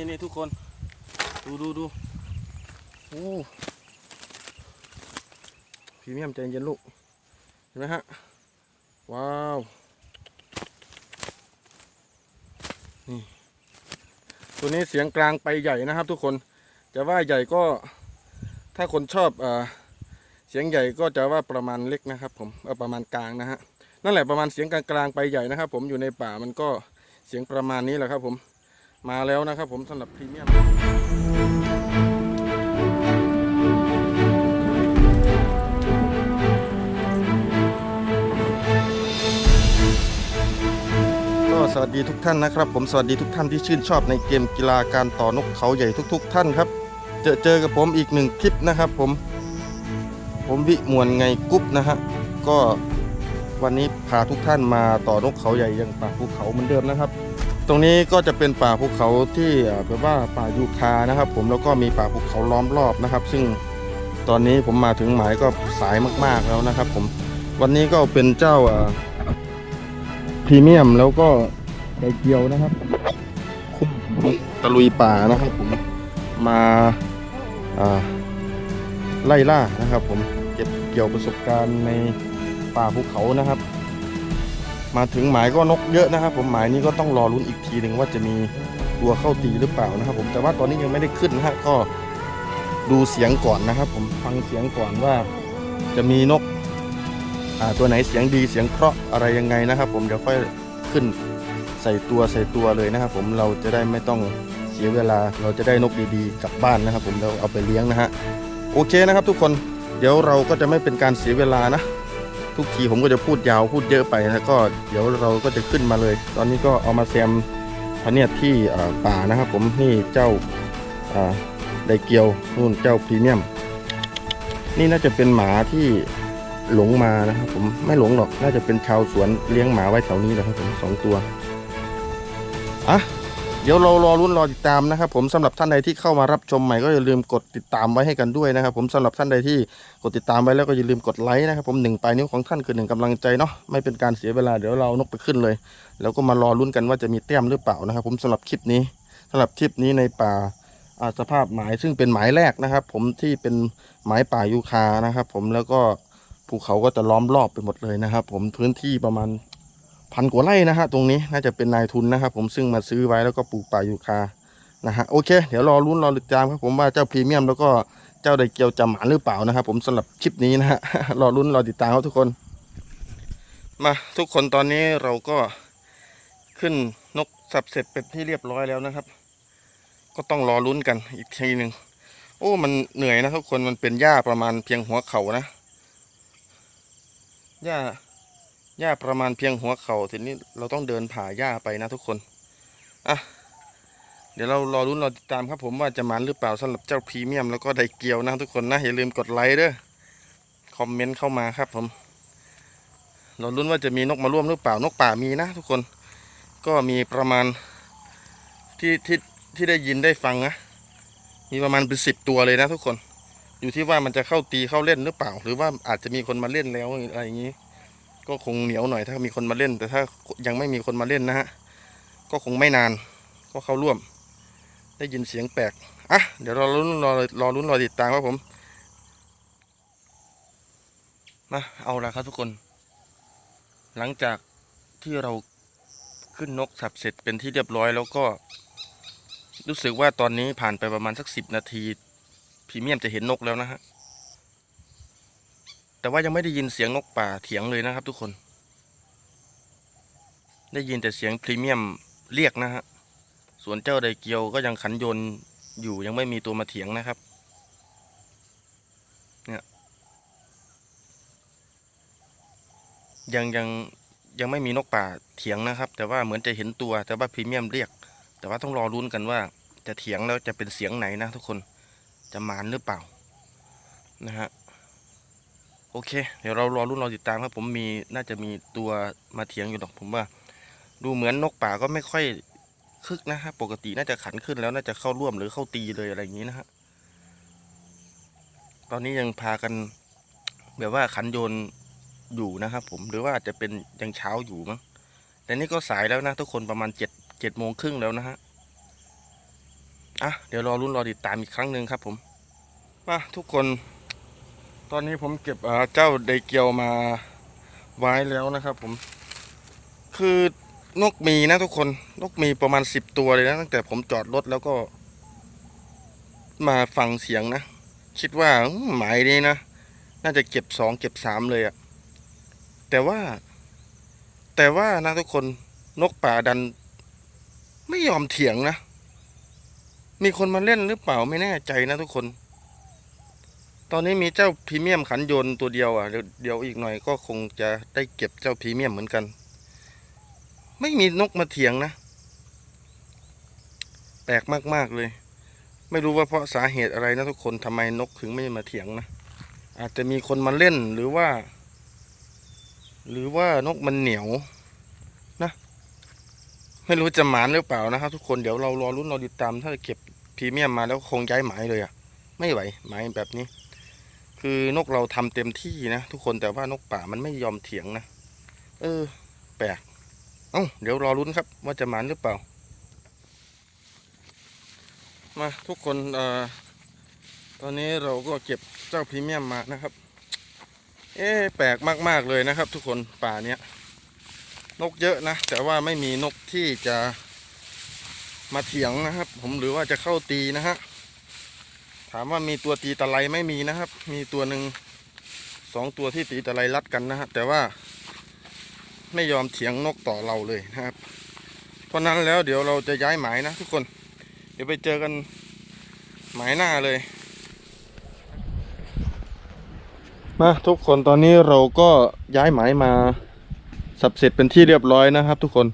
นี่นี่ทุกคน ดูดูดูโอ้พรีเมียมใจเย็นลูก เห็นไหมฮะ ว้าว นี่ ตัวนี้เสียงกลางไปใหญ่นะครับทุกคน จะว่าใหญ่ก็ ถ้าคนชอบอ่าเสียงใหญ่ก็จะว่าประมาณเล็กนะครับ ผมเออประมาณกลางนะฮะนั่นแหละประมาณเสียงกลางๆไปใหญ่นะครับ ผมอยู่ในป่ามันก็เสียงประมาณนี้แหละครับผม มาแล้วนะครับผมสำหรับพรีเมียมก็สวัสดีทุกท่านนะครับ ผมสวัสดีทุกท่านที่ชื่นชอบในเกมกีฬาการต่อนกเขาใหญ่ทุก ๆ ท่านครับเจอเจอกับผมอีกหนึ่งคลิปนะครับผมผมวิมวลไงกุ๊บนะฮะก็วันนี้พาทุกท่านมาต่อนกเขาใหญ่ยังป่าภูเขาเหมือนเดิมนะครับ ตรงนี้ก็จะเป็นป่าภูเขาที่เอ่อแบบว่าป่ายูคานะครับ ผมแล้วก็มีป่าภูเขาล้อมรอบนะครับ ซึ่งตอนนี้ผมมาถึงหมายก็สายมาก ๆแล้วนะครับ ผมวันนี้ก็เป็นเจ้าพรีเมียมแล้วก็ไดเกียวนะครับ คุ้มตะลุยป่านะครับ ผมมาไล่ล่านะครับ ผมเก็บเกี่ยวประสบการณ์ในป่าภูเขานะครับ มาถึงหมายก็นกเยอะนะครับ ผมหมายนี้ก็ต้องรอลุ้นอีกทีหนึ่งว่าจะมีตัวเข้าตีหรือเปล่านะครับ ผมแต่ว่าตอนนี้ยังไม่ได้ขึ้นนะฮะก็ดูเสียงก่อนนะครับ ผมฟังเสียงก่อนว่าจะมีนกอ่าตัวไหนเสียงดีเสียงเพราะห์อะไรยังไงนะครับ ผมเดี๋ยวค่อยขึ้นใส่ตัวใส่ตัวเลยนะครับ ผมเราจะได้ไม่ต้องเสียเวลาเราจะได้นกดีๆกลับบ้านนะครับ ผมเราเอาไปเลี้ยงนะฮะโอเคนะครับ ทุกคนเดี๋ยวเราก็จะไม่เป็นการเสียเวลานะ ทุกทีผมก็จะพูดยาวพูดเยอะไปนะก็เดี๋ยวเราก็จะขึ้นมาเลย ตอนนี้ก็เอามาแซมพะเนียดที่ป่านะครับ ผมนี่เจ้าไดเกียวนู่นเจ้าพรีเมียม นี่น่าจะเป็นหมาที่หลงมานะครับผมไม่หลงหรอก น่าจะเป็นชาวสวนเลี้ยงหมาไว้แถวนี้นะครับผมสองตัวอะ ดี๋ยวเรารอรุ่นรอติดตามนะครับ ผมสำหรับท่านใดที่เข้ามารับชมใหม่ก็อย่าลืมกดติดตามไว้ให้กันด้วยนะครับ ผมสำหรับท่านใดที่กดติดตามไว้แล้วก็อย่าลืมกดไลค์นะครับ ผมหนึ่งปลายนิ้วของท่านคือหนึ่งกำลังใจเนาะไม่เป็นการเสียเวลาเดี๋ยวเรานกไปขึ้นเลย แล้วก็มารอรุ่นกันว่าจะมีแต้มหรือเปล่านะครับ ผมสำหรับคลิปนี้สำหรับคลิปนี้ในป่าอ่าสภาพหมายซึ่งเป็นหมายแรกนะครับ ผมที่เป็นหมายป่ายูคานะครับ ผมแล้วก็ภูเขาก็จะล้อมรอบไปหมดเลยนะครับ ผมพื้นที่ประมาณ พันกว่าไร่นะฮะตรงนี้น่าจะเป็นนายทุนนะครับ ผมซึ่งมาซื้อไว้แล้วก็ปลูกป่ายูคานะฮะโอเค เดี๋ยวรอรุ้นรอติดตามครับผมว่าเจ้าพรีเมียมแล้วก็เจ้าไดเกียวจะหมานหรือเปล่านะครับ ผมสำหรับคลิปนี้นะฮะรอรุ้นรอติดตามครับทุกคน มาทุกคนตอนนี้เราก็ขึ้นนกสับเสร็จเป็นที่เรียบร้อยแล้วนะครับ ก็ต้องรอลุ้นกันอีกทีหนึ่งโอ้มันเหนื่อยนะทุกคนมันเป็นหญ้าประมาณเพียงหัวเข่านะหญ้า หญ้าประมาณเพียงหัวเขา่าทีนี้เราต้องเดินผ่าหญ้าไปนะทุกคนอะเดี๋ยวเรารอรุ้นรอติดตามครับผมว่าจะมันหรือเปล่าสำหรับเจ้าพรีเมียมแล้วก็ไดเกียวนะทุกคนนะอย่าลืมกดไลค์เด้อคอมเมนต์เข้ามาครับผมเรารุ้นว่าจะมีนกมาร่วมหรือเปล่านกป่ามีนะ ทุกคนก็มีประมาณที่ที่ที่ได้ยินได้ฟังนะมีประมาณเป็นสิบตัวเลยนะ ทุกคน อยู่ที่ว่ามันจะเข้าตีเข้าเล่นหรือเปล่า หรือว่าอาจจะมีคนมาเล่นแล้วอะไรอย่างนี้ ก็คงเหนียวหน่อยถ้ามีคนมาเล่น แต่ถ้ายังไม่มีคนมาเล่นนะฮะก็คงไม่นานก็เข้าร่วม ได้ยินเสียงแปลกอะเดี๋ยวรอรุ้นรอรอรุ้นรอติดตามครับผมมาเอาละครับทุกคน หลังจากที่เราขึ้นนกสับเสร็จเป็นที่เรียบร้อยแล้วก็ รู้สึกว่าตอนนี้ผ่านไปประมาณสักสิบนาทีพรีเมียมจะเห็นนกแล้วนะฮะ แต่ว่ายังไม่ได้ยินเสียงนกป่าเถียงเลยนะครับ ทุกคน ได้ยินแต่เสียงพรีเมียมเรียกนะฮะ ส่วนเจ้าไดเกียวก็ยังขันยนอยู่ยังไม่มีตัวมาเถียงนะครับ เนี่ย ยังยังยังไม่มีนกป่าเถียงนะครับ แต่ว่าเหมือนจะเห็นตัว แต่ว่าพรีเมียมเรียก แต่ว่าต้องรอรุ้นกันว่า จะเถียงแล้วจะเป็นเสียงไหนนะทุกคน จะมานหรือเปล่า นะฮะ โอเค เดี๋ยวเรารอรุ่นรอติดตามครับ ผมมีน่าจะมีตัวมาเถียงอยู่หรอกผมว่า ดูเหมือนนกป่าก็ไม่ค่อยคึกนะฮะปกติน่าจะขันขึ้นแล้วน่าจะเข้าร่วมหรือเข้าตีเลยอะไรอย่างนี้นะฮะตอนนี้ยังพากันแบบว่าขันโยนอยู่นะครับผมหรือว่าอาจจะเป็นยังเช้าอยู่มั้งแต่นี่ก็สายแล้วนะทุกคนประมาณเจ็ดเจ็ดโมงครึ่งแล้วนะฮะอะเดี๋ยวรอรุ่นรอติดตามอีกครั้งหนึ่งครับผมมาทุกคน ตอนนี้ผมเก็บเจ้าไดเกียวมาไว้แล้วนะครับ ผม คือนกมีนะทุกคน นกมีประมาณสิบตัวเลยนะตั้งแต่ผมจอดรถแล้วก็ มาฟังเสียงนะ คิดว่าหมายนี้นะ น่าจะเก็บสองเก็บสามเลยอะแต่ว่า แต่ว่านะทุกคนนกป่าดัน ไม่ยอมเถียงนะ มีคนมาเล่นหรือเปล่าไม่แน่ใจนะทุกคน ตอนนี้มีเจ้าพรีเมียมขันยนตัวเดียวอะเดี๋ยวเดี๋ยวอีกหน่อยก็คงจะได้เก็บเจ้าพรีเมียมเหมือนกัน ไม่มีนกมาเถียงนะ แปลกมากๆเลย ไม่รู้ว่าเพราะสาเหตุอะไรนะทุกคนทำไมนกถึงไม่มาเถียงนะ อาจจะมีคนมาเล่นหรือว่า หรือว่านกมันเหนียวนะไม่รู้จะหมานหรือเปล่านะครับ ทุกคนเดี๋ยวเรารอรุ่นเราติดตามถ้าเก็บพรีเมียมมาแล้วคงย้ายหมายเลยอะไม่ไหวหมายแบบนี้ คือนกเราทำเต็มที่นะทุกคนแต่ว่านกป่ามันไม่ยอมเถียงนะ เออ แปลก เอ้าเดี๋ยวรอรุ้นครับ ว่าจะหมานหรือเปล่า มาทุกคนเอ่อตอนนี้เราก็เก็บเจ้าพรีเมียมมานะครับ เอ๊แปลกมากๆเลยนะครับ ทุกคนป่าเนี้ยนกเยอะนะ แต่ว่าไม่มีนกที่จะมาเถียงนะครับ ผมหรือว่าจะเข้าตีนะฮะ ถามว่ามีตัวตีตะไลไม่มีนะครับ มีตัวหนึ่งสองตัวที่ตีตะไลรัดกันนะฮะแต่ว่าไม่ยอมเถียงนกต่อเราเลยนะครับ เพราะนั้นแล้วเดี๋ยวเราจะย้ายหมายนะทุกคน เดี๋ยวไปเจอกันหมายหน้าเลย มาทุกคนตอนนี้เราก็ย้ายหมายมาสับเสร็จเป็นที่เรียบร้อยนะครับ ทุกคน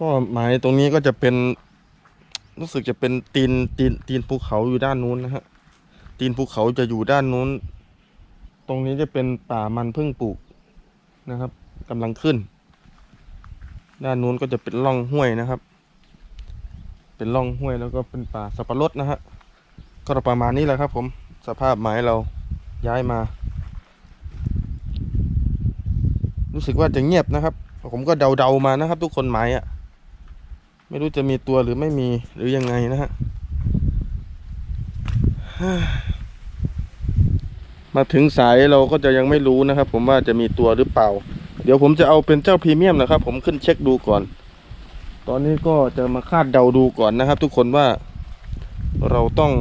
ก็หมายตรงนี้ก็จะเป็น รู้สึกจะเป็นตีนตีนตีนภูเขาอยู่ด้านนู้นนะฮะ ตีนภูเขาจะอยู่ด้านนู้น ตรงนี้จะเป็นป่ามันพิ่งปลูกนะครับกำลังขึ้น ด้านนู้นก็จะเป็นร่องห้วยนะครับ เป็นร่องห้วยแล้วก็เป็นป่าสับปะรดนะฮะก็ประมาณนี้แหละครับ ผมสภาพหมายเราย้ายมา รู้สึกว่าจะเงียบนะครับ ผมก็เดาๆมานะครับ ทุกคนหมายอะ่ะ ไม่รู้จะมีตัวหรือไม่มีหรือยังไงนะฮะมาถึงสายเราก็จะยังไม่รู้นะครับ ผมว่าจะมีตัวหรือเปล่า เดี๋ยวผมจะเอาเป็นเจ้าพรีเมียมนะครับ ผมขึ้นเช็คดูก่อน ตอนนี้ก็จะมาคาดเดาดูก่อนนะครับ ทุกคนว่าเราต้อง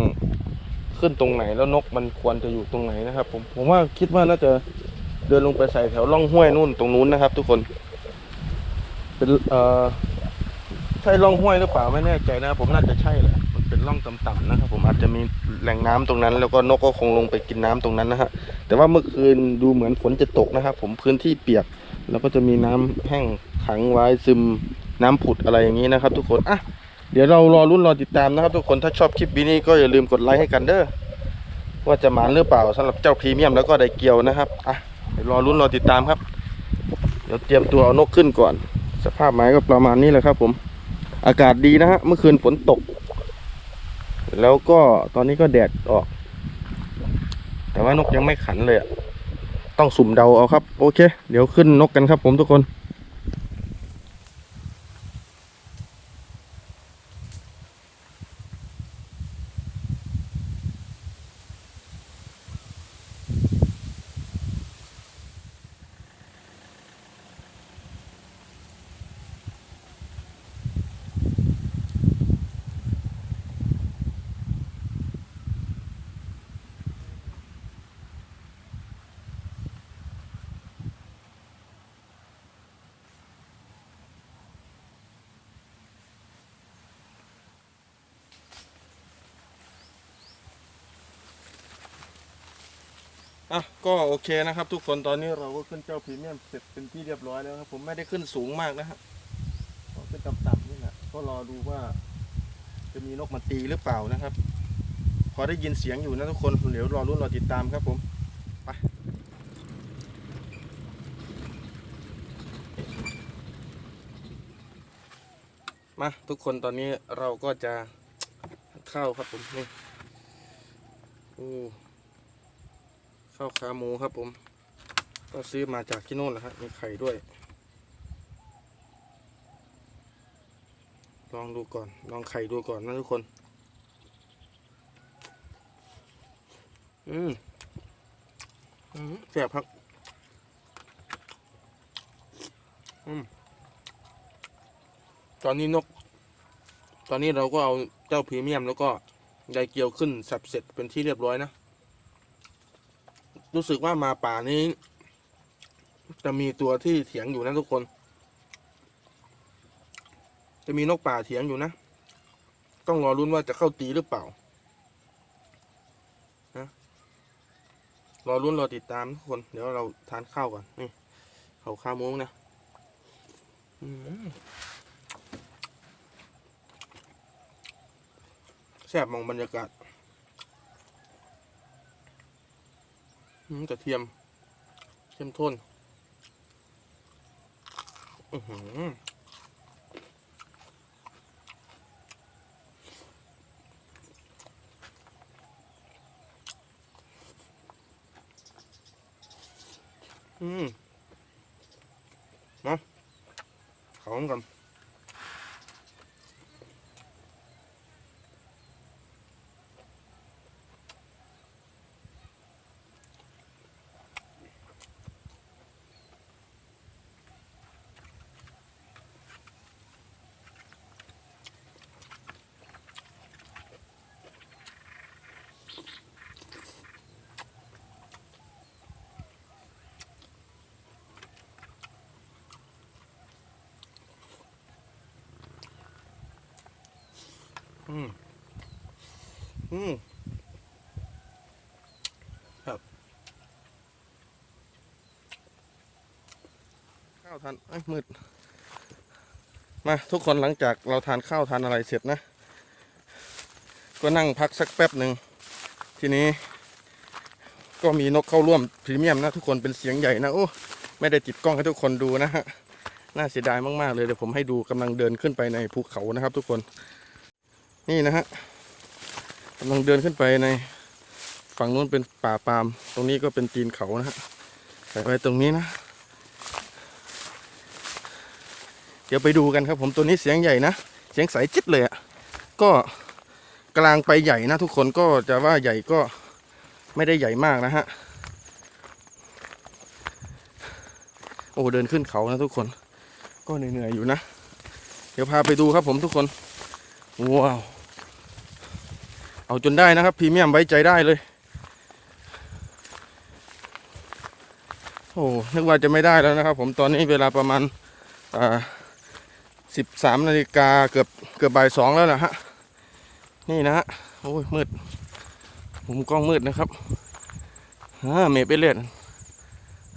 ขึ้นตรงไหนแล้วนกมันควรจะอยู่ตรงไหนนะครับ ผมผมว่าคิดว่าน่าจะเดินลงไปใส่แถวร่องห้วยนู่นตรงนู้นนะครับ ทุกคน เป็นเอ่อ ใช่ร่องห้วยหรือเปล่าไม่แน่ใจนะครับผมน่าจะใช่แหละมันเป็นร่องต่ำๆนะครับผมอาจจะมีแหล่งน้ำตรงนั้น แล้วก็นกก็คงลงไปกินน้ำตรงนั้นนะฮะแต่ว่าเมื่อคืนดูเหมือนฝนจะตกนะครับผมพื้นที่เปียก แล้วก็จะมีน้ำแห้งขังไว้ซึมน้ำผุดอะไรอย่างนี้นะครับ ทุกคนอะเดี๋ยวเรารอรุ่นรอติดตามนะครับ ทุกคนถ้าชอบคลิปนี้ก็อย่าลืมกดไลค์ให้กันเด้อว่าจะหมานหรือเปล่าสำหรับเจ้าพรีเมียมแล้วก็ไดเกียวนะครับอะเดี๋ยวรอรุ่นรอติดตามครับ เดี๋ยวเตรียมตัวเอานกขึ้นก่อน สภาพไม้ก็ประมาณนี้แหละครับผม อากาศดีนะฮะ เมื่อคืนฝนตก แล้วก็ตอนนี้ก็แดดออก แต่ว่านกยังไม่ขันเลยอะต้องสุ่มเดาเอาครับ โอเค เดี๋ยวขึ้นนกกันครับผมทุกคน อะก็โอเคนะครับ ทุกคนตอนนี้เราก็ขึ้นเจ้าพรีเมียมเสร็จเป็นที่เรียบร้อยแล้วครับ ผมไม่ได้ขึ้นสูงมากนะฮะก็ขึ้นต่ำๆนี่แหละก็รอดูว่า จะมีนกมาตีหรือเปล่านะครับ พอได้ยินเสียงอยู่นะทุกคนเดี๋ยวรอรุ่นรอติดตามครับผมไปมาทุกคนตอนนี้เราก็จะเข้าครับผมนี่โอ้ ข้าวขาหมูครับผม ก็ซื้อมาจากที่โน่นแหละฮะมีไข่ด้วย ลองดูก่อน ลองไข่ดูก่อนนะทุกคน อืมอืมแซ่บครับอืมตอนนี้นก ตอนนี้เราก็เอาเจ้าพรีเมียมแล้วก็ไดเกียวขึ้นสับเสร็จเป็นที่เรียบร้อยนะ รู้สึกว่ามาป่านี้ จะมีตัวที่เถียงอยู่นะทุกคน จะมีนกป่าเถียงอยู่นะ ต้องรอรุ้นว่าจะเข้าตีหรือเปล่านะรอรุ้นรอติดตามทุกคน เดี๋ยวเราทานข้าวก่อนนี่ข้าวข้าวมุ้งนะแซ่บมองบรรยากาศอืม กระเทียมเข้มข้นอือหืออืมมาเขากันอืม อืมครับข้าวทานเอ้มืด มาทุกคนหลังจากเราทานข้าวทานอะไรเสร็จนะ ก็นั่งพักสักแป๊บหนึ่ง ทีนี้ ก็มีนกเข้าร่วมพรีเมียมนะ ทุกคนเป็นเสียงใหญ่นะโอ้ไม่ได้ติดกล้องให้ทุกคนดูนะฮะน่าเสียดายมาก ๆ เลยเดี๋ยวผมให้ดูกำลังเดินขึ้นไปในภูเขานะครับทุกคน นี่นะฮะำลังเดินขึ้นไปในฝั่งนู้นเป็นป่าปาล์มตรงนี้ก็เป็นตีนเขานะฮะใส่ไว้ตรงนี้นะ เดี๋ยวไปดูกันครับผมตัวนี้เสียงใหญ่นะ เสียงใสจิ๊ดเลยอะ่ะก็กลางไปใหญ่นะทุกคนก็จะว่าใหญ่ก็ไม่ได้ใหญ่มากนะฮะโอ้เดินขึ้นเขานะทุกคน ก็เหนื่อยๆอยู่นะ เดี๋ยวพาไปดูครับผมทุกคน ว้าว เอาจนได้นะครับพรีเมียมไว้ใจได้เลย โอ้นึกว่าจะไม่ได้แล้วนะครับ ผมตอนนี้เวลาประมาณสิบสามนาฬิกาเกือบเกือบบ่ายสองแล้วนะฮะ นี่นะฮะ โอ้ยมืดมุมกล้องมืดนะครับอ่าเมฆไปเล่น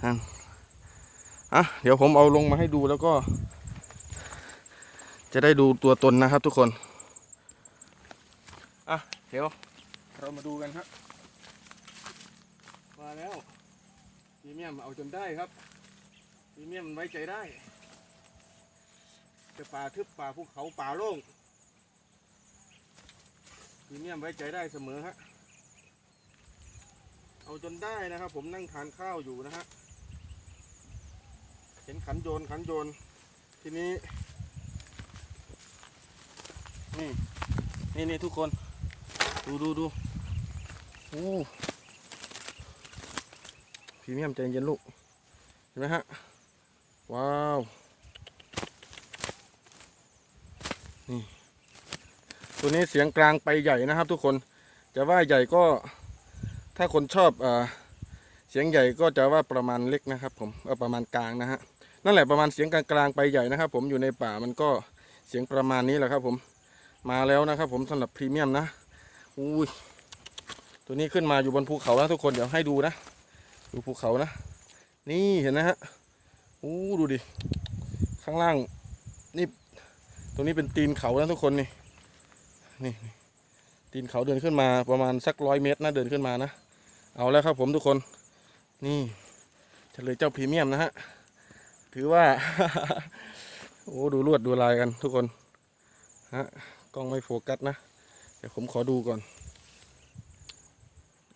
อะอะเดี๋ยวผมเอาลงมาให้ดูแล้วก็ จะได้ดูตัวตนนะครับทุกคน เดี๋ยวเรามาดูกันครับ มาแล้วพรีเมียมเอาจนได้ครับพรีเมียมมันไว้ใจได้จะป่าทึบป่าภูเขาป่าโล่งพรีเมียมไว้ใจได้เสมอฮะเอาจนได้นะครับ ผมนั่งทานข้าวอยู่นะฮะเห็นขันโยนขันโยนทีนี้นี่นี่นี่ทุกคน ดูดูดูโอ้พรีเมียมใจเย็นลูก เห็นไหมฮะ ว้าว นี่ ตัวนี้เสียงกลางไปใหญ่นะครับทุกคน จะว่าใหญ่ก็ ถ้าคนชอบอ่าเสียงใหญ่ก็จะว่าประมาณเล็กนะครับ ผมเออประมาณกลางนะฮะ นั่นแหละประมาณเสียงกลางๆไปใหญ่นะครับ ผมอยู่ในป่ามันก็เสียงประมาณนี้แหละครับ ผม มาแล้วนะครับ ผมสำหรับพรีเมียมนะ อุ้ยตัวนี้ขึ้นมาอยู่บนภูเขานะทุกคนเดี๋ยวให้ดูนะ ดูภูเขานะ นี่เห็นนะฮะอู้ดูดิ ข้างล่าง นี่ ตรงนี้เป็นตีนเขานะทุกคนนี่ นี่ ตีนเขาเดินขึ้นมาประมาณสักร้อยเมตรนะเดินขึ้นมานะ เอาแล้วครับผมทุกคน นี่เฉลยเจ้าพรีเมียมนะฮะ ถือว่า โอ้ดูลวดดูลายกันทุกคน ฮะ กล้องไม่โฟกัสนะ เดี๋ยวผมขอดูก่อน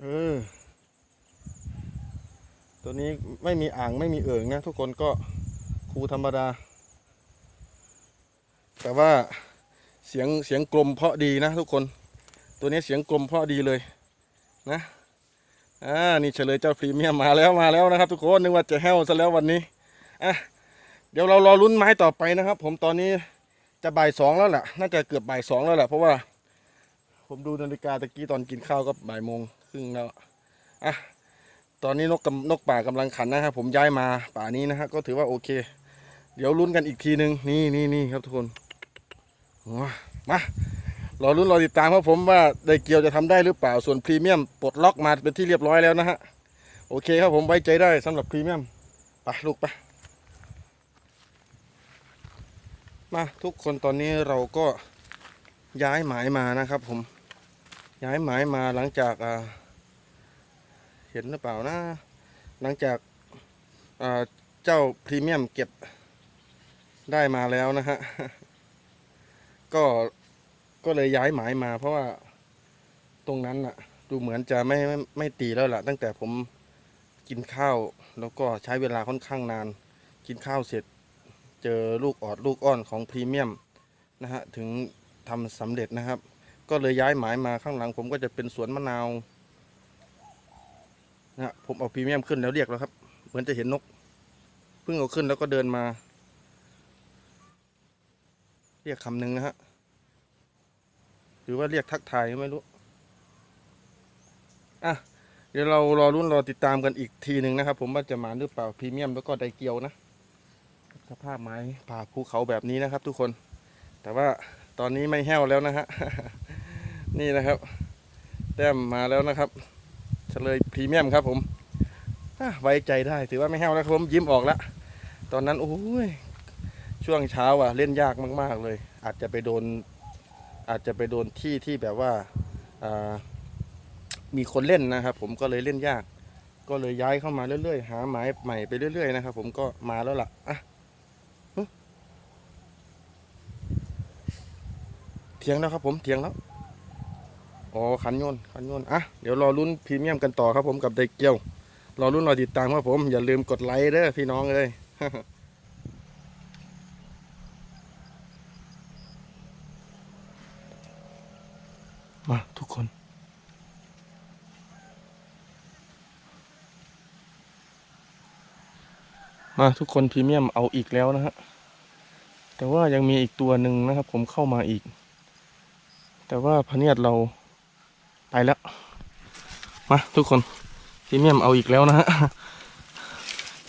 เออ ตัวนี้ไม่มีอ่างไม่มีเอ่งนะ ทุกคนก็คูธรรมดา แต่ว่าเสียงเสียงกลมเพาะดีนะทุกคน ตัวนี้เสียงกลมเพาะดีเลยนะอ่านี่เฉลยเจ้าพรีเมียมมาแล้วมาแล้วนะครับ ทุกคนนึกว่าจะแห้วซะแล้ววันนี้อะเดี๋ยวเรารอลุ้นไม้ต่อไปนะครับ ผมตอนนี้จะบ่ายสองแล้วแหละน่าจะเกือบบ่ายสองแล้วแหละเพราะว่า ผมดูนาฬิกาตะกี้ตอนกินข้าวก็บ่ายโมงครึ่งแล้วอะตอนนี้นกกำนกป่ากำลังขันนะครับผมย้ายมาป่านี้นะฮะก็ถือว่าโอเค เดี๋ยวลุ้นกันอีกทีหนึ่งนี่นี่นี่ครับทุกคนว้ามารอลุ้นรอติดตามครับผมว่าไดเกียวจะทำได้หรือเปล่าส่วนพรีเมียมปลดล็อกมาเป็นที่เรียบร้อยแล้วนะฮะโอเคครับผมไว้ใจได้สำหรับพรีเมียมไปลูกไปมาทุกคนตอนนี้เราก็ ย้ายหมายมานะครับ ผม ย้ายหมายมาหลังจากเห็นหรือเปล่านะ หลังจากเจ้าพรีเมียมเก็บได้มาแล้วนะฮะ ก็ก็เลยย้ายหมายมา เพราะว่าตรงนั้นน่ะดูเหมือนจะไม่ไม่ไม่ตีแล้วล่ะ ตั้งแต่ผมกินข้าวแล้วก็ใช้เวลาค่อนข้างนาน กินข้าวเสร็จ เจอลูกออดลูกอ้อนของพรีเมียมนะฮะ ถึง ทำสำเร็จนะครับ ก็เลยย้ายหมายมาข้างหลัง ผมก็จะเป็นสวนมะนาวนะฮะผมเอาพรีเมียมขึ้นแล้วเรียกแล้วครับ เหมือนจะเห็นนกเพิ่งเอาขึ้นแล้วก็เดินมา เรียกคำหนึ่งนะฮะหรือว่าเรียกทักทายก็ไม่รู้อะเดี๋ยวเรารอรุ่นรอติดตามกันอีกทีหนึ่งนะครับ ผมว่าจะมาหรือเปล่าพรีเมียมแล้วก็ไดเกียวนะสภาพไม้ผ่าภูเขาแบบนี้นะครับ ทุกคน แต่ว่า ตอนนี้ไม่แห้วแล้วนะฮะ นี่นะครับ แต้มมาแล้วนะครับ เฉลยพรีเมียมครับผมไว้ใจได้ถือว่าไม่แห้วแล้วครับผมยิ้มออกแล้ว ตอนนั้นโอ้ยช่วงเช้าอะเล่นยากมาก ๆ เลย อาจจะไปโดน อาจจะไปโดนที่ที่แบบว่าอ่ามีคนเล่นนะครับ ผมก็เลยเล่นยาก ก็เลยย้ายเข้ามาเรื่อยๆ หาหมายใหม่ไปเรื่อยๆนะครับ ผมก็มาแล้วล่ะอะ เถียงแล้วครับผมเถียงแล้วอ๋อขันโยนขันโยนอะเดี๋ยวรอลุ้นพรีเมียมกันต่อครับผมกับไดเกียวรอลุ้นรอติดตามครับผม อย่าลืมกดไลค์เด้อพี่น้องเลยมาทุกคนมาทุกคนพรีเมียมเอาอีกแล้วนะฮะ แต่ว่ายังมีอีกตัวหนึ่งนะครับผมเข้ามาอีก แต่ว่าพเนียดเราไปแล้ว มาทุกคนพรีเมียมเอาอีกแล้วนะฮะ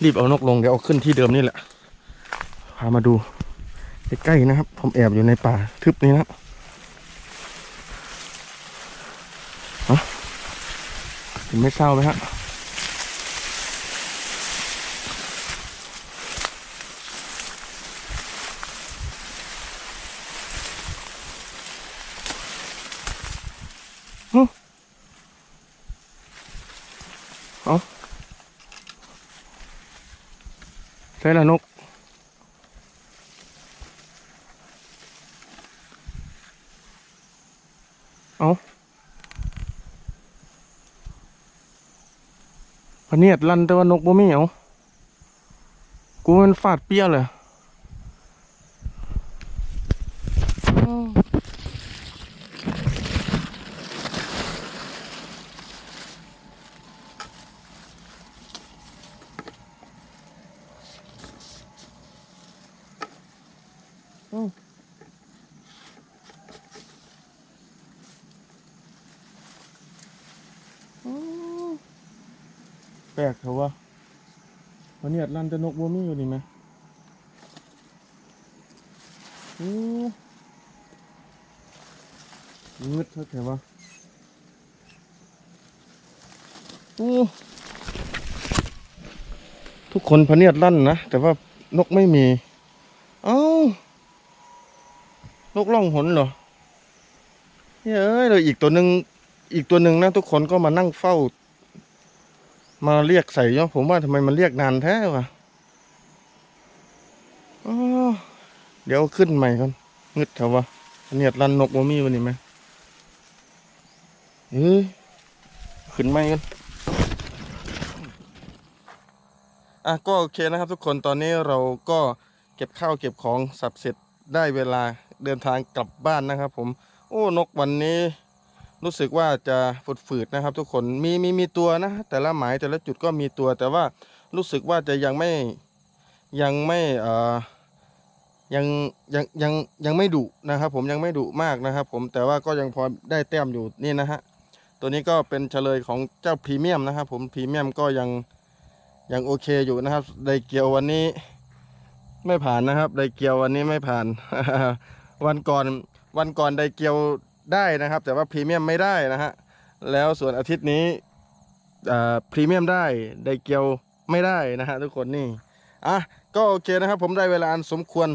รีบเอานกลงเดี๋ยวเอาขึ้นที่เดิมนี่แหละ พามาดูใกล้ๆนะครับ ผมแอบอยู่ในป่าทึบนี้นะเห็นไม่เศร้าไหมฮะ เอาเอา ใช่ละนก เอาพะเนียดลันแต่ว่านกบ่มีเอากูมันฟาดเปี้ยเลยอ้าวอ้าวอ้าว แปลกเถอะวะพะเนียดลั่นแต่นกบ่มีอยู่นี่ไหมโอ้งึดเถอะแถวะโอ้ทุกคนพะเนียดลั่นนะ แต่ว่านกไม่มี เอ้านกล่องหนเหรอเฮ้ยเลยอีกตัวหนึ่งอีกตัวหนึ่งนะ ทุกคนก็มานั่งเฝ้า มาเรียกใส่เนาะผมว่าทำไมมันเรียกนานแท้วะอ้อเดี๋ยวขึ้นใหม่ก่อนงึดเถอะวะเนียดรันนกโมมี่วันนี้ไหมเฮ้ยขึ้นใหม่กันอะก็โอเคนะครับทุกคนตอนนี้เราก็เก็บข้าวเก็บของสับเสร็จได้เวลาเดินทางกลับบ้านนะครับผม โอ้นกวันนี้ รู้สึกว่าจะฝืดๆนะครับ ทุกคนมีมีมีตัวนะ แต่ละหมายแต่ละจุดก็มีตัว แต่ว่ารู้สึกว่าจะยังไม่ยังไม่เอ่อยังยังยังยังไม่ดุนะครับ ผมยังไม่ดุมากนะครับ ผมแต่ว่าก็ยังพอได้แต้มอยู่นี่นะฮะตัวนี้ก็เป็นเฉลยของเจ้าพรีเมียมนะครับ ผมพรีเมียมก็ยังยังโอเคอยู่นะครับไดเกียววันนี้ไม่ผ่านนะครับไดเกียววันนี้ไม่ผ่าน วันก่อนวันก่อนไดเกียว ได้นะครับ แต่ว่าพรีเมียมไม่ได้นะฮะแล้วส่วนอาทิตย์นี้พรีเมียมได้ไดเกียวไม่ได้นะฮะทุกคนนี่อะก็โอเคนะครับ ผมได้เวลาอันสมควร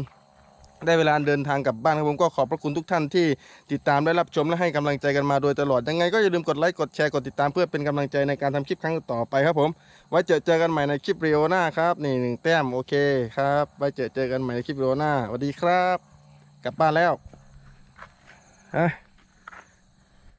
ได้เวลาเดินทางกลับบ้านครับผมก็ขอบพระคุณทุกท่านที่ติดตามได้รับชมและให้กำลังใจกันมาโดยตลอดยังไงก็อย่าลืมกดไลค์กดแชร์กดติดตามเพื่อเป็นกำลังใจในการทำคลิปครั้งต่อไปครับผมไว้เจอเจอกันใหม่ในคลิปเรียวหน้าครับนี่หนึ่งแต้มโอเคครับไว้เจอเจอกันใหม่ในคลิปเรียวหน้าสวัสดีครับ กลับบ้านแล้วฮะ